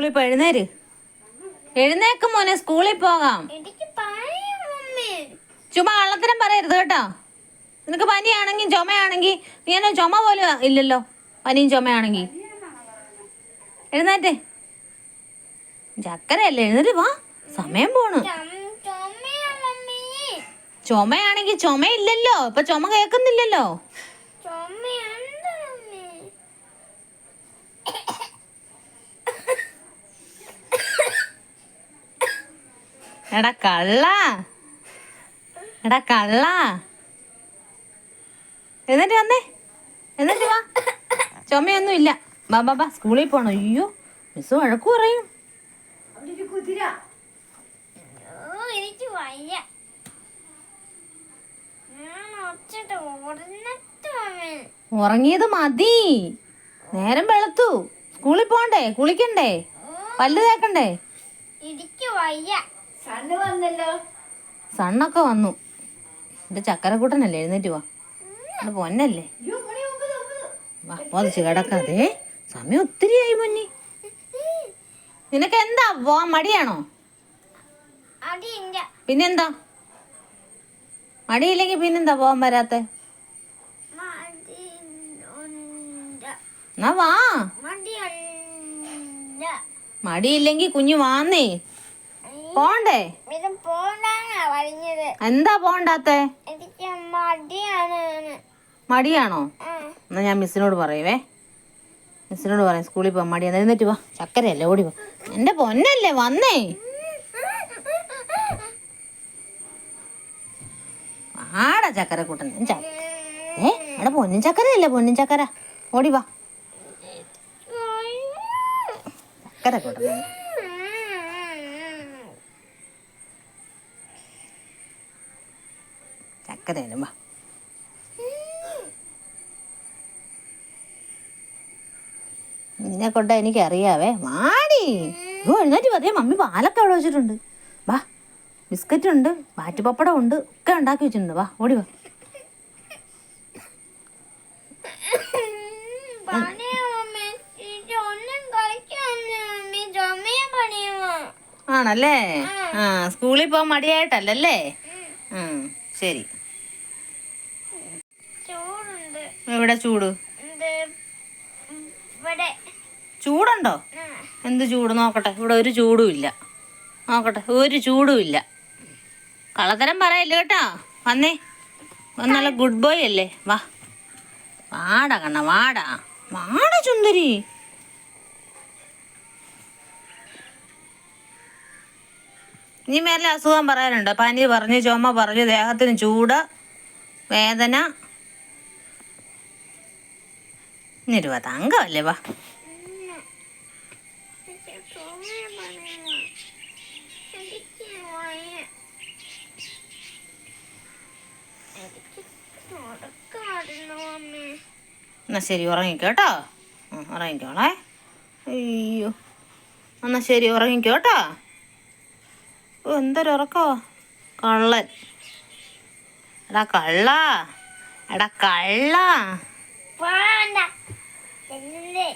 സ്കൂളിൽ പോയി എഴുന്നേര്. എഴുന്നേക്ക് മോനെ സ്കൂളിൽ പോകാം. ചുമ്മാ കള്ളത്തരം പറയരുത് കേട്ടോ. നിനക്ക് പനിയാണെങ്കിൽ ചുമയാണെങ്കിൽ നീ എന്നാ ചുമ പോലും ഇല്ലല്ലോ. പനിയും ചുമയാണെങ്കിൽ. എഴുന്നേറ്റേ. ചക്കരയല്ലേ എഴുന്നേറ്റ് വാ. സമയം പോണ്. ചുമ- ചുമയാണെങ്കിൽ ചുമയില്ലല്ലോ. ഇപ്പൊ ചുമ കേൾക്കുന്നില്ലല്ലോ. ചുമയുണ്ട് മമ്മി എടാ കള്ള. എടാ കള്ള. എന്നിട്ട് വന്നേ? എന്നിട്ട് വാ. ചുമയൊന്നും ഇല്ല. ബാ ബാ ബാ സ്കൂളിൽ പോണം. അയ്യോ മിസ് വഴക്കു പറയും. ഉറങ്ങിയത് മതി. നേരം വെളുത്തു. സ്കൂളിൽ പോണ്ടേ? കുളിക്കണ്ടേ? പല്ല് തേക്കണ്ടേ? എനിക്ക് വയ്യ. സണ്ണ് വന്നല്ലോ. സണ്ണൊക്കെ വന്നു. എന്റെ ചക്കരക്കൂട്ടനല്ലേ എഴുന്നേറ്റ് വാ. എന്റെ പൊന്നല്ലേ. വാ പൊതിച്ച് കിടക്കാതെ. സമയം ഒത്തിരി ആയി മുന്നി നിനക്ക് എന്താ? വാ മടിയാണോ? പിന്നെന്താ? മടിയില്ലെങ്കിൽ പിന്നെന്താ പോവാൻ വരാത്ത? മടിയില്ലെങ്കി എന്നാ വാ. മടിയില്ലെങ്കിൽ കുഞ്ഞു വാന്നേ. പോണ്ടേ? എന്താ പോണ്ടാത്തെ? മടിയാണ്. എന്നാ ഞാൻ മിസ്സിനോട് പറയുവേ. മിസ്സിനോട് പറയാം സ്കൂളിൽ പോകാൻ മടിയാ. എന്നിട്ട് വാ. ചക്കരയല്ലേ ഓടി വാ. എന്റെ പൊന്നല്ലേ വന്നേ. ആടാ ചക്കരക്കൂട്ടൻ ച- ഏ അവിടെ പൊന്നും ചക്കരയല്ലേ പൊന്നും ചക്കര? ഓടി വാ. ചക്കര ചക്കരക്കൂട്ടൻ. ചക്കരയല്ലേ വാ. നിന്നെ കൊണ്ട് എനിക്കറിയാവേ. മാടി ഓ എഴുന്നേറ്റ് പതിയെ മമ്മി പാലൊക്കെ അവിടെ വെച്ചിട്ടുണ്ട്. വാ. ബിസ്ക്കറ്റ് ഉണ്ട് വാറ്റുപപ്പടം ഉണ്ട് ഒക്കെ ഉണ്ടാക്കി വെച്ചിട്ടുണ്ട്. വാ ഓടി വാ. ആണല്ലേ? ആ. സ്കൂളിൽ പോകാൻ മടിയായിട്ടല്ലല്ലേ? ആ ശരി ചൂടുണ്ട് എവിടെ ചൂട്? ചൂടുണ്ടോ? എന്ത് ചൂട്? നോക്കട്ടെ. ഇവിടെ ഒരു ചൂടും ഇല്ല. നോക്കട്ടെ. ഒരു ചൂടും ഇല്ല. കള്ളത്തരം പറയല്ലേ കേട്ടോ. വന്നേ. വന്നല്ല ഗുഡ് ബോയ് അല്ലേ? വാ. വാടാ കണ്ണ വാടാ. വാടാ ചുന്ദരി നീ മേലെ അസുഖം പറയാനുണ്ട്. പനി പറഞ്ഞു ചുമ പറഞ്ഞു ദേഹത്തിന് ചൂട് വേദന. നടക്കാറുണ്ട് വാ. എന്നാ ശരി ഉറങ്ങിക്കോട്ടോ. ഉറങ്ങിക്കോളേ. അയ്യോ എന്നാ ശരി ഉറങ്ങിക്കോട്ടോ. ഓ ഉറക്കോ. കള്ളൻ. എടാ കള്ള. എടാ കള്ള. പോണ്ട എന്നെ